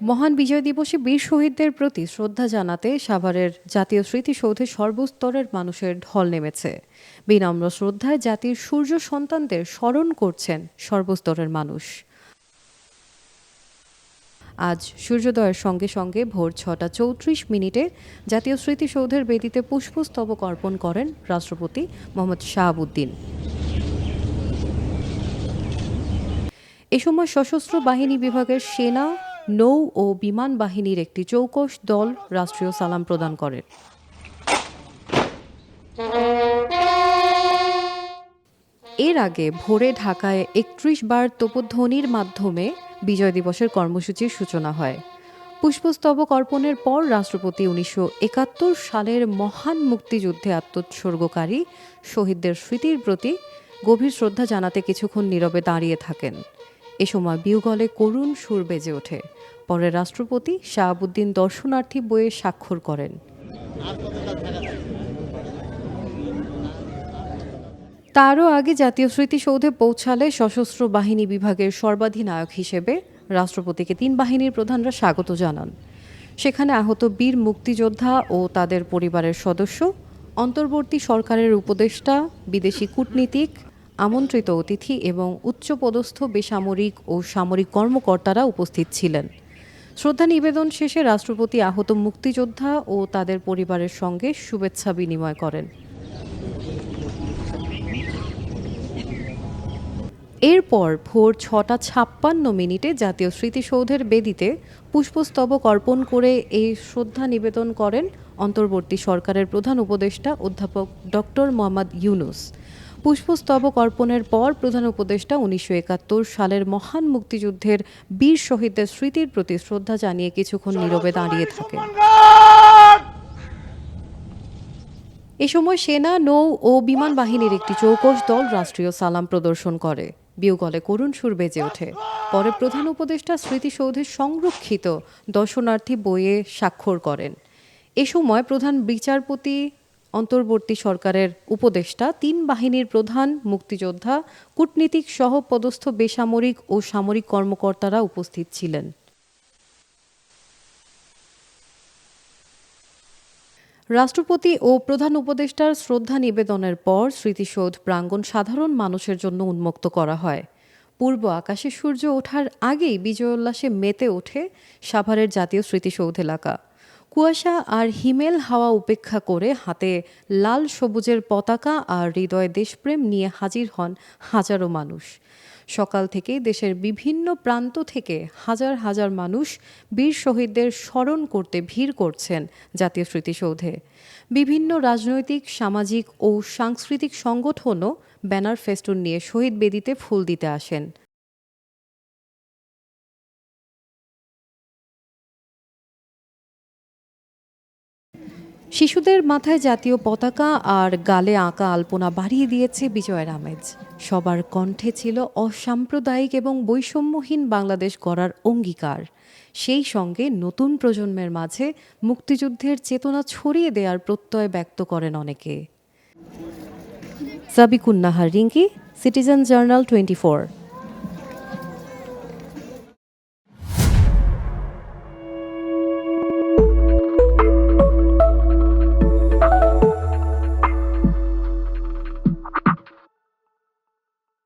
মহান বিজয় দিবসে বীর শহীদদের প্রতি শ্রদ্ধা জানাতে সাভারের জাতীয় স্মৃতিসৌধে সর্বস্তরের মানুষের ঢল নেমেছে। বিনম্র শ্রদ্ধায় জাতির সূর্য সন্তানদের স্মরণ করছেন সর্বস্তরের মানুষ। আজ সূর্যোদয়ের সঙ্গে সঙ্গে ভোর ছটা চৌত্রিশ মিনিটে জাতীয় স্মৃতিসৌধের বেদিতে পুষ্পস্তবক অর্পণ করেন রাষ্ট্রপতি মোহাম্মদ শাহাবুদ্দিন। এ সময় সশস্ত্র বাহিনী বিভাগের সেনা নৌ ও বিমান বাহিনীর একটি চৌকস দল রাষ্ট্রীয় সালাম প্রদান করেন এর আগে ভোরে ঢাকায় একত্রিশ বার তোপধ্বনির মাধ্যমে বিজয় দিবসের কর্মসূচির সূচনা হয়। পুষ্পস্তবক অর্পণের পর রাষ্ট্রপতি উনিশশো একাত্তর সালের মহান মুক্তিযুদ্ধে আত্মোৎসর্গকারী শহীদদের স্মৃতির প্রতি গভীর শ্রদ্ধা জানাতে কিছুক্ষণ নীরবে দাঁড়িয়ে থাকেন। এ সময় বিউগলে করুণ সুর বেজে ওঠে। পরে রাষ্ট্রপতি শাহাবুদ্দিন দর্শনার্থী বইয়ে স্বাক্ষর করেন। তারও আগে জাতীয় স্মৃতিসৌধে পৌঁছালে সশস্ত্র বাহিনী বিভাগের সর্বাধিনায়ক হিসেবে রাষ্ট্রপতিকে তিন বাহিনীর প্রধানরা স্বাগত জানান। সেখানে আহত বীর মুক্তিযোদ্ধা ও তাদের পরিবারের সদস্য, অন্তর্বর্তী সরকারের উপদেষ্টা, বিদেশি কূটনীতিক আমন্ত্রিত অতিথি এবং উচ্চপদস্থ বেসামরিক ও সামরিক কর্মকর্তারা উপস্থিত ছিলেন। শ্রদ্ধা নিবেদন শেষে রাষ্ট্রপতি আহত মুক্তিযোদ্ধা ও তাদের পরিবারের সঙ্গে শুভেচ্ছা বিনিময় করেন। এরপর ভোর ছটা ছাপ্পান্ন মিনিটে জাতীয় স্মৃতিসৌধের বেদিতে পুষ্পস্তবক অর্পণ করে এই শ্রদ্ধা নিবেদন করেন অন্তর্বর্তী সরকারের প্রধান উপদেষ্টা অধ্যাপক ডক্টর মোহাম্মদ ইউনুস। পুষ্পস্তবক অর্পণের পর প্রধান উপদেষ্টা উনিশশো একাত্তর সালের মহান মুক্তিযুদ্ধের বীর শহীদদের স্মৃতির প্রতি শ্রদ্ধা জানিয়ে কিছুক্ষণ নীরবে দাঁড়িয়ে থাকেন। এ সময় সেনা, নৌ ও বিমান বাহিনীর একটি চৌকস দল রাষ্ট্রীয় সালাম প্রদর্শন করে। বিউগলে করুণ সুর বেজে ওঠে। পরে প্রধান উপদেষ্টা স্মৃতিসৌধে সংরক্ষিত দর্শনার্থী বইয়ে স্বাক্ষর করেন। এ সময় প্রধান বিচারপতি অন্তর্বর্তী সরকারের উপদেষ্টা, তিন বাহিনীর প্রধান মুক্তিযোদ্ধা, কূটনীতিক সহ পদস্থ বেসামরিক ও সামরিক কর্মকর্তারা উপস্থিত ছিলেন। রাষ্ট্রপতি ও প্রধান উপদেষ্টার শ্রদ্ধা নিবেদনের পর স্মৃতিসৌধ প্রাঙ্গণ সাধারণ মানুষের জন্য উন্মুক্ত করা হয়। পূর্ব আকাশে সূর্য ওঠার আগেই বিজয় উল্লাসে মেতে ওঠে সাভারের জাতীয় স্মৃতিসৌধ এলাকা। কুয়াশা আর হিমেল হাওয়া উপেক্ষা করে হাতে লাল সবুজের পতাকা আর হৃদয় দেশপ্রেম নিয়ে হাজির হন হাজারো মানুষ। সকাল থেকে দেশের বিভিন্ন প্রান্ত থেকে হাজার হাজার মানুষ বীর শহীদদের স্মরণ করতে ভিড় করছেন জাতীয় স্মৃতিসৌধে। বিভিন্ন রাজনৈতিক, সামাজিক ও সাংস্কৃতিক সংগঠনও ব্যানার ফেস্টুন নিয়ে শহীদ বেদিতে ফুল দিতে আসেন। শিশুদের মাথায় জাতীয় পতাকা আর গালে আঁকা আলপনা বাড়িয়ে দিয়েছে বিজয়ের আমেজ সবার কণ্ঠে ছিল অসাম্প্রদায়িক এবং বৈষম্যহীন বাংলাদেশ গড়ার অঙ্গীকার। সেই সঙ্গে নতুন প্রজন্মের মাঝে মুক্তিযুদ্ধের চেতনা ছড়িয়ে দেওয়ার প্রত্যয় ব্যক্ত করেন অনেকে। Sabikunnahar Rinki, citizen journal twenty